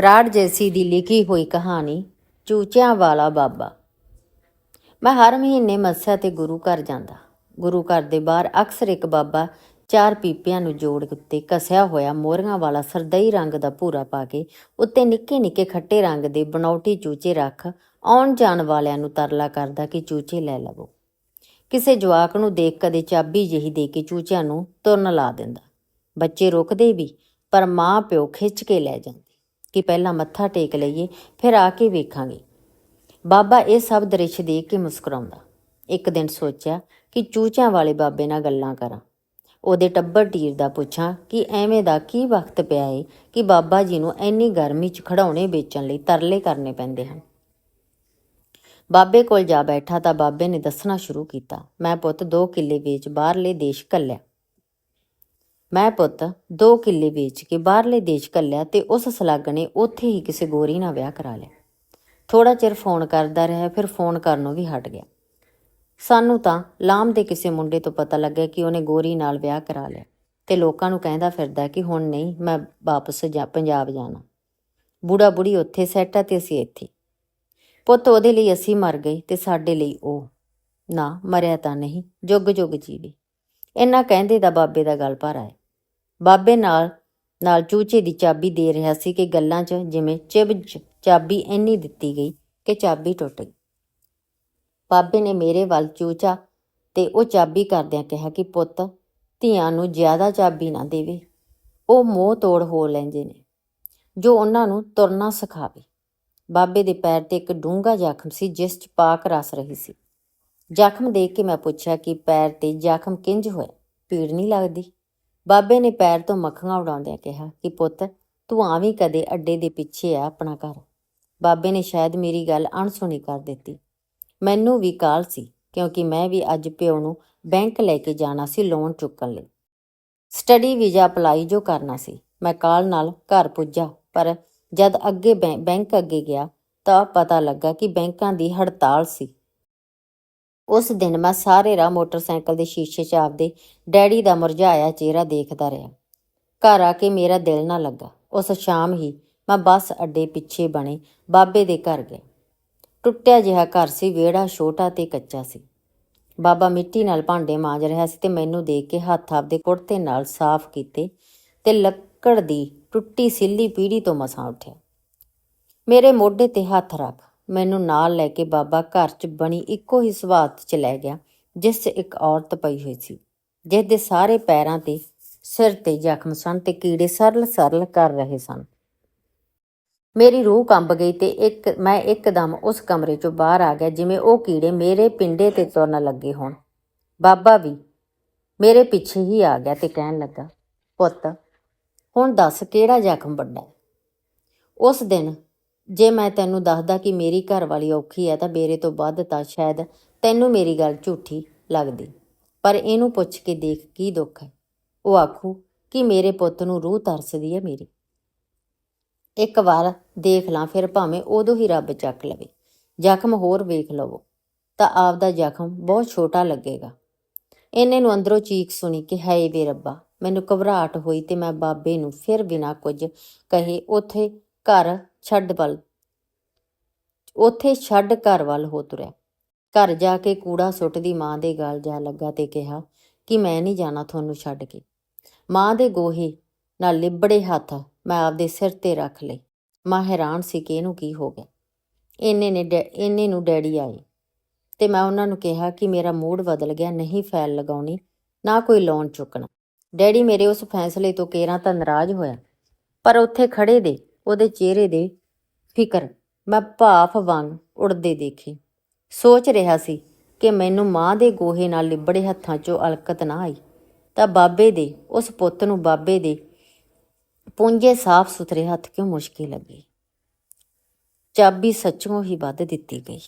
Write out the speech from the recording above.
ਬਰਾੜ ਜੈਸੀ ਦੀ ਲਿਖੀ ਹੋਈ ਕਹਾਣੀ, ਚੂਚਿਆਂ ਵਾਲਾ ਬਾਬਾ। ਮੈਂ ਹਰ ਮਹੀਨੇ ਮੱਸਿਆ ਤੇ ਗੁਰੂ ਘਰ ਜਾਂਦਾ। ਗੁਰੂ ਘਰ ਦੇ ਬਾਹਰ ਅਕਸਰ ਇੱਕ ਬਾਬਾ ਚਾਰ ਪੀਪਿਆਂ ਨੂੰ ਜੋੜ ਉੱਤੇ ਕਸਿਆ ਹੋਇਆ ਮੋਹਰੀਆਂ ਵਾਲਾ ਸਰਦਈ ਰੰਗ ਦਾ ਭੂਰਾ ਪਾ ਕੇ ਉੱਤੇ ਨਿੱਕੇ ਨਿੱਕੇ ਖੱਟੇ ਰੰਗ ਦੇ ਬਣਾਉਟੀ ਚੂਚੇ ਰੱਖ ਆਉਣ ਜਾਣ ਵਾਲਿਆਂ ਨੂੰ ਤਰਲਾ ਕਰਦਾ ਕਿ ਚੂਚੇ ਲੈ ਲਵੋ। ਕਿਸੇ ਜਵਾਕ ਨੂੰ ਦੇਖ ਕਦੇ ਚਾਬੀ ਜਿਹੀ ਦੇ ਕੇ ਚੂਚਿਆਂ ਨੂੰ ਤੁਰਨ ਲਾ ਦਿੰਦਾ। ਬੱਚੇ ਰੁਕਦੇ ਵੀ, ਪਰ ਮਾਂ ਪਿਓ ਖਿੱਚ ਕੇ ਲੈ ਜਾਂਦੇ। ਕਿ ਪਹਿਲਾਂ ਮੱਥਾ ਟੇਕ ਲਈਏ, ਫਿਰ ਆ ਕੇ ਵੇਖਾਂਗੇ। ਬਾਬਾ ਇਹ ਸਭ ਦ੍ਰਿਸ਼ ਦੇਖ ਕੇ ਮੁਸਕਰਾਉਂਦਾ। ਇੱਕ ਦਿਨ ਸੋਚਿਆ ਕਿ ਚੂਚਿਆਂ ਵਾਲੇ ਬਾਬੇ ਨਾਲ ਗੱਲਾਂ ਕਰਾਂ। ਉਹਦੇ ਟੱਬਰ ਟੀਰ ਦਾ ਪੁੱਛਾਂ ਕਿ ਐਵੇਂ ਦਾ ਕੀ ਵਕਤ ਪਿਆ ਏ ਕਿ ਬਾਬਾ ਜੀ ਨੂੰ ਇੰਨੀ ਗਰਮੀ 'ਚ ਖੜਾਉਣੇ ਵੇਚਣ ਲਈ ਤਰਲੇ ਕਰਨੇ ਪੈਂਦੇ ਹਨ। ਬਾਬੇ ਕੋਲ ਜਾ ਬੈਠਾ ਤਾਂ ਬਾਬੇ ਨੇ ਦੱਸਣਾ ਸ਼ੁਰੂ ਕੀਤਾ, ਮੈਂ ਪੁੱਤ 2 ਕਿੱਲੇ ਵੇਚ ਬਾਹਰਲੇ ਦੇਸ਼ ਕੱਲਿਆ ਮੈਂ ਪੁੱਤ, ਦੋ ਕਿੱਲੇ ਵੇਚ ਕੇ ਬਾਹਰਲੇ ਦੇਸ਼ ਕੱਲਿਆ ਤੇ ਉਸ ਸਲੱਗ ਨੇ ਉੱਥੇ ਹੀ ਕਿਸੇ ਗੋਰੀ ਨਾਲ ਵਿਆਹ ਕਰਾ ਲਿਆ। ਥੋੜਾ ਚਿਰ ਫੋਨ ਕਰਦਾ ਰਿਹਾ, ਫਿਰ ਫੋਨ ਕਰਨੋਂ ਵੀ ਹਟ ਗਿਆ। ਸਾਨੂੰ ਤਾਂ ਲਾਮ ਦੇ ਕਿਸੇ ਮੁੰਡੇ ਤੋਂ ਪਤਾ ਲੱਗਿਆ ਕਿ ਉਹਨੇ ਗੋਰੀ ਨਾਲ ਵਿਆਹ ਕਰਾ ਲਿਆ ਤੇ ਲੋਕਾਂ ਨੂੰ ਕਹਿੰਦਾ ਫਿਰਦਾ ਕਿ ਹੁਣ ਨਹੀਂ, ਮੈਂ ਵਾਪਸ ਜਾ, ਪੰਜਾਬ ਜਾਣਾ। ਬੁੜਾ ਬੁੜੀ ਉੱਥੇ ਸੈੱਟ ਆ ਤੇ ਅਸੀਂ ਇੱਥੇ। ਪੁੱਤ, ਉਹਦੇ ਲਈ ਅਸੀਂ ਮਰ ਗਏ ਤੇ ਸਾਡੇ ਲਈ ਉਹ। ਨਾ, ਮਰਿਆ ਤਾਂ ਨਹੀਂ, ਜੁਗ ਜੁਗ ਜੀਵੇ। ਇੰਨਾ ਕਹਿੰਦੇ ਦਾ ਬਾਬੇ ਦਾ ਗੱਲ ਭਰ ਆਇਆ। ਬਾਬੇ ਨਾਲ ਨਾਲ ਚੂਚੇ ਦੀ ਚਾਬੀ ਦੇ ਰਿਹਾ ਸੀ ਕਿ ਗੱਲਾਂ 'ਚ ਜਿਵੇਂ ਚਿਬ ਚਾਬੀ ਇੰਨੀ ਦਿੱਤੀ ਗਈ ਕਿ ਚਾਬੀ ਟੁੱਟ ਗਈ। ਬਾਬੇ ਨੇ ਮੇਰੇ ਵੱਲ ਚੂਚਾ ਤੇ ਉਹ ਚਾਬੀ ਕਰਦਿਆਂ ਕਿਹਾ ਕਿ ਪੁੱਤ, ਧੀਆਂ ਨੂੰ ਜ਼ਿਆਦਾ ਚਾਬੀ ਨਾ ਦੇਵੇ। ਉਹ ਮੋਹ ਤੋੜ ਹੋ ਲੈਂਦੇ ਨੇ, ਜੋ ਉਹਨਾਂ ਨੂੰ ਤੁਰਨਾ ਸਿਖਾਵੇ। ਬਾਬੇ ਦੇ ਪੈਰ ਤੇ ਇੱਕ ਡੂੰਘਾ ਜ਼ਖਮ ਸੀ ਜਿਸ 'ਚ ਪਾਕ ਰਸ ਰਹੀ ਸੀ। ਜ਼ਖਮ ਦੇਖ ਕੇ ਮੈਂ ਪੁੱਛਿਆ ਕਿ ਪੈਰ ਤੇ ਜ਼ਖਮ ਕਿੰਜ ਹੋਇਆ? ਪੀੜ ਨਹੀਂ ਲੱਗਦੀ? ਬਾਬੇ ਨੇ ਪੈਰ ਤੋਂ ਮੱਖੀਆਂ ਉਡਾਉਂਦਿਆਂ ਕਿਹਾ ਕਿ ਪੁੱਤ, ਤੂੰ ਆਵੀਂ ਕਦੇ ਅੱਡੇ ਦੇ ਪਿੱਛੇ ਆ ਆਪਣਾ ਘਰ। ਬਾਬੇ ਨੇ ਸ਼ਾਇਦ ਮੇਰੀ ਗੱਲ ਅਣਸੁਣੀ ਕਰ ਦਿੱਤੀ। ਮੈਨੂੰ ਵੀ ਕਾਲ ਸੀ, ਕਿਉਂਕਿ ਮੈਂ ਵੀ ਅੱਜ ਪਿਓ ਨੂੰ ਬੈਂਕ ਲੈ ਕੇ ਜਾਣਾ ਸੀ ਲੋਨ ਚੁੱਕਣ ਲਈ। ਸਟੱਡੀ ਵੀਜ਼ਾ ਅਪਲਾਈ ਜੋ ਕਰਨਾ ਸੀ, ਮੈਂ ਕਾਲ ਨਾਲ ਘਰ ਪੁੱਜਾ, ਪਰ ਜਦ ਅੱਗੇ ਬੈਂ- ਬੈਂਕ ਅੱਗੇ ਗਿਆ, ਤਾਂ ਪਤਾ ਲੱਗਾ ਕਿ ਬੈਂਕਾਂ ਦੀ ਹੜਤਾਲ ਸੀ। ਉਸ ਦਿਨ ਮੈਂ ਸਾਰੇ ਰਾਹ ਮੋਟਰਸਾਈਕਲ ਦੇ ਸ਼ੀਸ਼ੇ 'ਚ ਆਪਦੇ ਡੈਡੀ ਦਾ ਮੁਰਝਾਇਆ ਚਿਹਰਾ ਦੇਖਦਾ ਰਿਹਾ। ਘਰ ਆ ਕੇ ਮੇਰਾ ਦਿਲ ਨਾ ਲੱਗਾ। ਉਸ ਸ਼ਾਮ ਹੀ ਮੈਂ ਬੱਸ ਅੱਡੇ ਪਿੱਛੇ ਬਣੇ ਬਾਬੇ ਦੇ ਘਰ ਗਿਆ ਟੁੱਟਿਆ ਜਿਹਾ ਘਰ ਸੀ, ਵਿਹੜਾ ਛੋਟਾ ਤੇ ਕੱਚਾ ਸੀ। ਬਾਬਾ ਮਿੱਟੀ ਨਾਲ ਭਾਂਡੇ ਮਾਂਜ ਰਿਹਾ ਸੀ ਤੇ ਮੈਨੂੰ ਦੇਖ ਕੇ ਹੱਥ ਆਪਦੇ ਕੁੜਤੇ ਨਾਲ ਸਾਫ਼ ਕੀਤੇ ਤੇ ਲੱਕੜ ਦੀ ਟੁੱਟੀ ਸਿੱਲੀ ਪੀੜੀ ਤੋਂ ਮਸਾਂ ਉੱਠਿਆ। ਮੇਰੇ ਮੋਢੇ ਤੇ ਹੱਥ ਰੱਖ ਮੈਨੂੰ ਨਾਲ ਲੈ ਕੇ ਬਾਬਾ ਘਰ 'ਚ ਬਣੀ ਇੱਕੋ ਹੀ ਸਵਾਤ 'ਚ ਲੈ ਗਿਆ, ਜਿਸ 'ਚ ਇੱਕ ਔਰਤ ਪਈ ਹੋਈ ਸੀ ਜਿਸ ਦੇ ਸਾਰੇ ਪੈਰਾਂ ਤੇ ਸਿਰ ਤੇ ਜ਼ਖਮ ਸਨ ਤੇ ਕੀੜੇ ਸਰਲ ਸਰਲ ਕਰ ਰਹੇ ਸਨ। ਮੇਰੀ ਰੂਹ ਕੰਬ ਗਈ ਤੇ ਇੱਕ, ਮੈਂ ਇੱਕਦਮ ਉਸ ਕਮਰੇ 'ਚੋਂ ਬਾਹਰ ਆ ਗਿਆ ਜਿਵੇਂ ਉਹ ਕੀੜੇ ਮੇਰੇ ਪਿੰਡੇ ਤੇ ਤੁਰਨ ਲੱਗੇ ਹੋਣ। ਬਾਬਾ ਵੀ ਮੇਰੇ ਪਿੱਛੇ ਹੀ ਆ ਗਿਆ ਤੇ ਕਹਿਣ ਲੱਗਾ, ਪੁੱਤ, ਹੁਣ ਦੱਸ ਕਿਹੜਾ ਜ਼ਖਮ ਵੱਡਾ ਉਸ ਦਿਨ ਜੇ ਮੈਂ ਤੈਨੂੰ ਦੱਸਦਾ ਕਿ ਮੇਰੀ ਘਰ ਵਾਲੀ ਔਖੀ ਹੈ ਤਾਂ ਮੇਰੇ ਤੋਂ ਵੱਧ ਤਾਂ ਸ਼ਾਇਦ ਤੈਨੂੰ ਮੇਰੀ ਗੱਲ ਝੂਠੀ ਲੱਗਦੀ। ਪਰ ਇਹਨੂੰ ਪੁੱਛ ਕੇ ਦੇਖ ਕੀ ਦੁੱਖ ਹੈ। ਉਹ ਆਖੂ ਕਿ ਮੇਰੇ ਪੁੱਤ ਨੂੰ ਰੂਹ ਤਰਸਦੀ ਹੈ ਮੇਰੀ। ਇੱਕ ਵਾਰ ਦੇਖ ਲਾਂ, ਫਿਰ ਭਾਵੇਂ ਉਦੋਂ ਹੀ ਰੱਬ ਚੱਕ ਲਵੇ। ਜ਼ਖਮ ਹੋਰ ਵੇਖ ਲਵੋ, ਤਾਂ ਆਪ ਦਾ ਜ਼ਖਮ ਬਹੁਤ ਛੋਟਾ ਲੱਗੇਗਾ। ਇਹਨੇ ਨੂੰ ਅੰਦਰੋਂ ਚੀਕ ਸੁਣੀ ਕਿ ਹਾਏ ਵੇ ਰੱਬਾ, ਮੈਨੂੰ ਘਬਰਾਹਟ ਹੋਈ ਤੇ ਮੈਂ ਬਾਬੇ ਨੂੰ ਫਿਰ ਬਿਨਾਂ ਕੁਝ ਕਹੇ ਉਥੇ ਘਰ ਛੱਡ ਵੱਲ। ਉੱਥੇ ਛੱਡ ਘਰ ਵੱਲ ਹੋ ਤੁਰਿਆ। ਘਰ ਜਾ ਕੇ ਕੂੜਾ ਸੁੱਟਦੀ ਮਾਂ ਦੇ ਗਾਲ ਜਾ ਲੱਗਾ ਤੇ ਕਿਹਾ ਕਿ ਮੈਂ ਨਹੀਂ ਜਾਣਾ ਤੁਹਾਨੂੰ ਛੱਡ ਕੇ। ਮਾਂ ਦੇ ਗੋਹੇ ਨਾਲ ਲਿਬੜੇ ਹੱਥ ਮੈਂ ਆਪਦੇ ਸਿਰ ਤੇ ਰੱਖ ਲਏ। ਮਾਂ ਹੈਰਾਨ ਸੀ ਕਿ ਇਹਨੂੰ ਕੀ ਹੋ ਗਿਆ। ਇੰਨੇ ਨੇ ਡੈ- ਇੰਨੇ ਨੂੰ ਡੈਡੀ ਆਏ ਤੇ ਮੈਂ ਉਹਨਾਂ ਨੂੰ ਕਿਹਾ ਕਿ ਮੇਰਾ ਮੂਡ ਬਦਲ ਗਿਆ, ਨਹੀਂ ਫੈਲ ਲਗਾਉਣੀ, ਨਾ ਕੋਈ ਲੋਨ ਚੁੱਕਣਾ। ਡੈਡੀ ਮੇਰੇ ਉਸ ਫੈਸਲੇ ਤੋਂ ਕੇਰਾਂ ਤਾਂ ਨਾਰਾਜ਼ ਹੋਇਆ, ਪਰ ਉੱਥੇ ਖੜੇ ਦੇ ਉਹਦੇ ਚਿਹਰੇ ਦੇ ਫਿਕਰ। ਮੈਂ ਭਾਫ ਵਾਂਗ ਉੜਦੇ ਦੇਖੇ। ਸੋਚ ਰਿਹਾ ਸੀ ਕਿ ਮੈਨੂੰ ਮਾਂ ਦੇ ਗੋਹੇ ਨਾਲ ਲਿਬੜੇ ਹੱਥਾਂ 'ਚੋਂ ਅਲਕਤ ਨਾ ਆਈ। ਤਾਂ ਬਾਬੇ ਦੇ, ਉਸ ਪੁੱਤ ਨੂੰ ਬਾਬੇ ਦੇ ਪੁੰਜੇ ਸਾਫ਼ ਸੁਥਰੇ ਹੱਥ ਕਿਉਂ ਮੁਸ਼ਕਿਲ ਲੱਗੇ? ਚਾਬੀ ਸੱਚੋਂ ਹੀ ਵੱਧ ਦਿੱਤੀ ਗਈ।